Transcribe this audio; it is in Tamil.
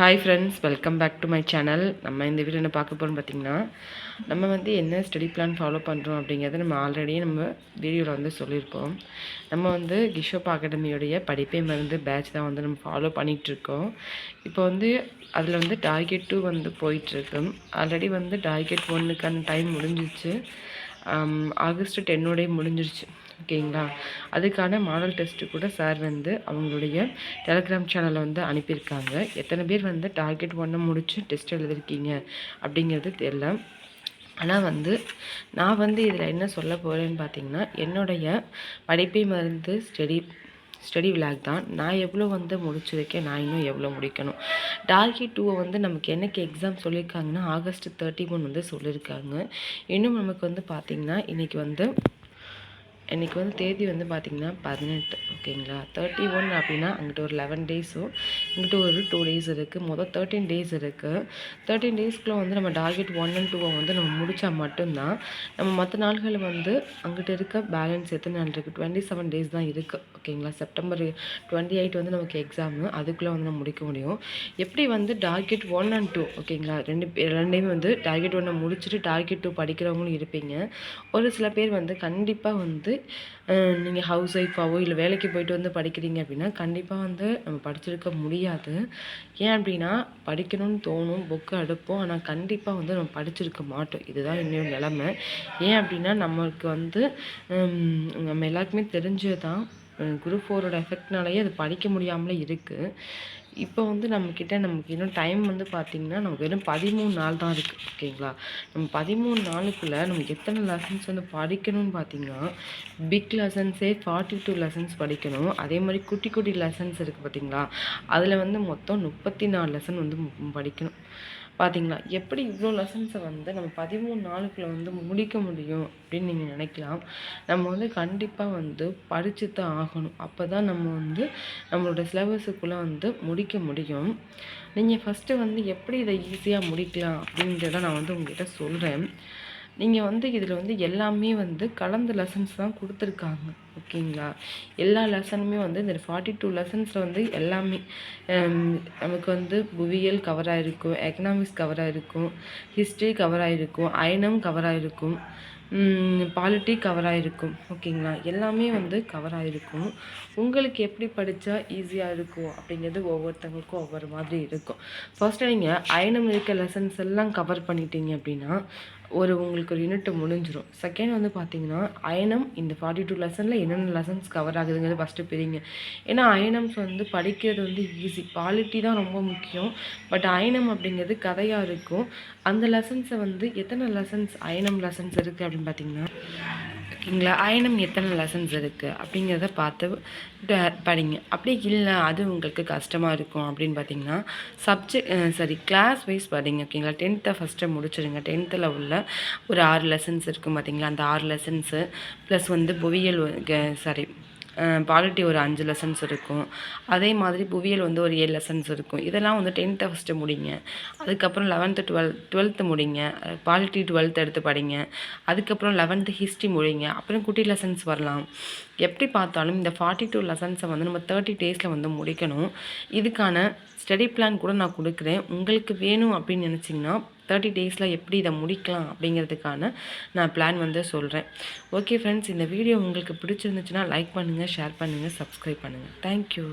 Hi friends welcome back to my channel நம்ம இந்த வீடியோ என்ன பார்க்க போகிறோம் பார்த்திங்கன்னா நம்ம வந்து என்ன ஸ்டடி பிளான் ஃபாலோ பண்ணுறோம் அப்படிங்கிறத நம்ம ஆல்ரெடி நம்ம வீடியோவில் வந்து சொல்லியிருப்போம். நம்ம வந்து கிஷோப் அகாடமியோடைய படிப்பை மருந்து பேட்ச் தான் வந்து நம்ம ஃபாலோ பண்ணிகிட்ருக்கோம் இப்போ வந்து அதில் வந்து டார்கெட் டூ வந்து போயிட்டுருக்கு. ஆல்ரெடி வந்து டார்கெட் ஒன்றுக்கான டைம் முடிஞ்சிச்சு ஆகஸ்ட் டென்னோடய முடிஞ்சிருச்சு. ஓகேங்களா? அதுக்கான மாடல் டெஸ்ட்டு கூட சார் வந்து அவங்களுடைய டெலகிராம் சேனலில் வந்து அனுப்பியிருக்காங்க. எத்தனை பேர் வந்து டார்கெட் ஒன்றை முடித்து டெஸ்ட் எழுதிருக்கீங்க அப்படிங்கிறது தெரில ஆனால் வந்து நான் வந்து இதில் என்ன சொல்ல போகிறேன்னு பார்த்தீங்கன்னா என்னுடைய படிப்பை மருந்து ஸ்டடி ஸ்டடி விளாக் தான். நான் எவ்வளோ வந்து முடிச்சிருக்கேன் நான் இன்னும் எவ்வளோ முடிக்கணும்? டார்கெட் டூவை வந்து நமக்கு என்னைக்கு எக்ஸாம் சொல்லியிருக்காங்கன்னா ஆகஸ்ட் தேர்ட்டி ஒன் வந்து சொல்லியிருக்காங்க. இன்னும் நமக்கு வந்து பார்த்திங்கன்னா இன்றைக்கி வந்து இன்றைக்கி வந்து தேதி வந்து பார்த்திங்கன்னா பதினெட்டு ஓகேங்களா? தேர்ட்டி ஒன் அப்படின்னா அங்கிட்ட ஒரு லெவன் டேஸும் இங்கிட்ட ஒரு டூ டேஸ் இருக்குது மொதல் தேர்ட்டின் டேஸ் இருக்குது தேர்ட்டின் டேஸ்க்குள்ளே வந்து நம்ம டார்கெட் ஒன் அண்ட் டூவை வந்து நம்ம முடித்தா மட்டும்தான் நம்ம மற்ற நாள்கள் வந்து அங்கிட்ட இருக்க பேலன்ஸ் எத்தனை நாள் இருக்குது டுவெண்ட்டி செவன் டேஸ் தான் இருக்குது ஓகேங்களா? செப்டம்பர் டுவெண்ட்டி எயிட் வந்து நமக்கு எக்ஸாமு அதுக்குள்ளே வந்து நம்ம முடிக்க முடியும். எப்படி வந்து டார்கெட் ஒன் அண்ட் டூ ஓகேங்களா? ரெண்டு பேர் ரெண்டையுமே வந்து டார்கெட் ஒன்னை முடிச்சுட்டு டார்கெட் டூ படிக்கிறவங்களும் இருப்பீங்க. ஒரு சில பேர் வந்து கண்டிப்பாக வந்து நீங்கள் ஹவுஸ் ஒய்ஃபாவோ இல்லை வேலைக்கு போயிட்டு வந்து படிக்கிறீங்க அப்படின்னா கண்டிப்பாக வந்து நம்ம படிச்சிருக்க முடியாது. ஏன் அப்படின்னா படிக்கணும்னு தோணும் புக்கு அடுப்போம் ஆனால் கண்டிப்பாக வந்து நம்ம படிச்சிருக்க மாட்டோம். இதுதான் என்னோட நிலமை. ஏன் அப்படின்னா நம்மளுக்கு வந்து நம்ம எல்லாருக்குமே தெரிஞ்சது தான் குரூப் ஃபோரோட எஃபெக்ட்னாலேயே அது படிக்க முடியாமலே இருக்குது இப்போ வந்து நம்மக்கிட்ட நமக்கு இன்னும் டைம் வந்து பார்த்திங்கன்னா நமக்கு வெறும் பதிமூணு நாள் தான் இருக்குது ஓகேங்களா? நம்ம பதிமூணு நாளுக்குள்ளே நமக்கு எத்தனை லெசன்ஸ் வந்து படிக்கணும்னு பார்த்திங்கன்னா பிக் லெசன்ஸே ஃபார்ட்டி டூ லெசன்ஸ் படிக்கணும். அதே மாதிரி குட்டி குட்டி லெசன்ஸ் இருக்குது பார்த்தீங்களா அதில் வந்து மொத்தம் முப்பத்தி நாலு லெசன் வந்து படிக்கணும். பார்த்தீங்களா எப்படி இவ்வளோ லெசன்ஸை வந்து நம்ம பதிமூணு நாளுக்குள்ளே வந்து முடிக்க முடியும் அப்படின்னு நீங்கள் நினைக்கலாம். நம்ம வந்து கண்டிப்பாக வந்து படித்து தான் ஆகணும். அப்போ தான் நம்ம வந்து நம்மளோட சிலபஸுக்குள்ளே வந்து முடிக்க முடியும். நீங்கள் ஃபஸ்ட்டு வந்து எப்படி இதை ஈஸியாக முடிக்கலாம் அப்படின்றத நான் வந்து உங்கள்கிட்ட சொல்கிறேன் நீங்கள் வந்து இதில் வந்து எல்லாமே வந்து கலந்த லெசன்ஸ் தான் கொடுத்துருக்காங்க. ஓகேங்களா? எல்லா லெசனுமே வந்து இந்த ஃபார்ட்டி டூ லெசன்ஸில் வந்து எல்லாமே நமக்கு வந்து புவியியல் கவர் ஆகிருக்கும் எக்கனாமிக்ஸ் கவர் ஆகிருக்கும் ஹிஸ்ட்ரி கவர் ஆகிருக்கும் அயனம் கவர் ஆகிருக்கும் பாலிட்டி கவர் ஆகிருக்கும் ஓகேங்களா? எல்லாமே வந்து கவர் ஆகிருக்கும் உங்களுக்கு எப்படி படித்தா ஈஸியாக இருக்கும் அப்படிங்கிறது ஒவ்வொருத்தவங்களுக்கும் ஒவ்வொரு மாதிரி இருக்கும். ஃபஸ்ட்டு நீங்கள் அயனம் இருக்க லெசன்ஸ் எல்லாம் கவர் பண்ணிட்டீங்க அப்படின்னா ஒரு உங்களுக்கு ஒரு யூனிட் முடிஞ்சிடும் செகண்ட் வந்து பார்த்தீங்கன்னா அயனம் இந்த ஃபார்ட்டி டூ லெசனில் என்னென்ன லெசன்ஸ் கவர் ஆகுதுங்கிறது ஃபஸ்ட்டு பிரிங்க. ஏன்னா அயனம்ஸ் வந்து படிக்கிறது வந்து ஈஸி குவாலிட்டி தான் ரொம்ப முக்கியம். பட் அயனம் அப்படிங்கிறது கதையாக இருக்கும். அந்த லெசன்ஸை வந்து எத்தனை லெசன்ஸ் அயனம் லெசன்ஸ் இருக்குது அப்படின்னு பார்த்தீங்கன்னா ஓகேங்களா அயனம் எத்தனை லெசன்ஸ் இருக்குது அப்படிங்கிறத பார்த்து படிங்க. அப்படி இல்லை அது உங்களுக்கு கஷ்டமாக இருக்கும் அப்படின்னு பார்த்தீங்கன்னா சப்ஜெக்ட் சாரி கிளாஸ் வைஸ் படிங்க ஓகேங்களா டென்த்தை ஃபஸ்ட்டு முடிச்சிடுங்க டென்த்தில் உள்ள ஒரு ஆறு லெசன்ஸ் இருக்கும் பார்த்தீங்களா? அந்த ஆறு லெசன்ஸு ப்ளஸ் வந்து புவியியல் சாரி பாலிட்டி ஒரு அஞ்சு லெசன்ஸ் இருக்கும். அதே மாதிரி புவியியல் வந்து ஒரு ஏழு லெசன்ஸ் இருக்கும். இதெல்லாம் வந்து டென்த்தை ஃபஸ்ட்டு முடிங்க. அதுக்கப்புறம் லெவன்த்து டுவெல் டுவெல்த்து முடிங்க. பாலிட்டி டுவெல்த் எடுத்து படிங்க. அதுக்கப்புறம் லெவன்த்து ஹிஸ்ட்ரி முடிங்க. அப்புறம் குட்டி லெசன்ஸ் வரலாம். எப்படி பார்த்தாலும் இந்த ஃபார்ட்டி டூ லெசன்ஸை வந்து நம்ம தேர்ட்டி டேஸில் வந்து முடிக்கணும். இதுக்கான ஸ்டடி பிளான் கூட நான் கொடுக்குறேன். உங்களுக்கு வேணும் அப்படின்னு நினச்சிங்கன்னா தேர்ட்டி டேஸில் எப்படி இதை முடிக்கலாம் அப்படிங்கிறதுக்கான நான் பிளான் வந்து சொல்கிறேன் ஓகே ஃப்ரெண்ட்ஸ் இந்த வீடியோ உங்களுக்கு பிடிச்சிருந்துச்சுன்னா லைக் பண்ணுங்கள் ஷேர் பண்ணுங்கள் சப்ஸ்கிரைப் பண்ணுங்கள் தேங்க்யூ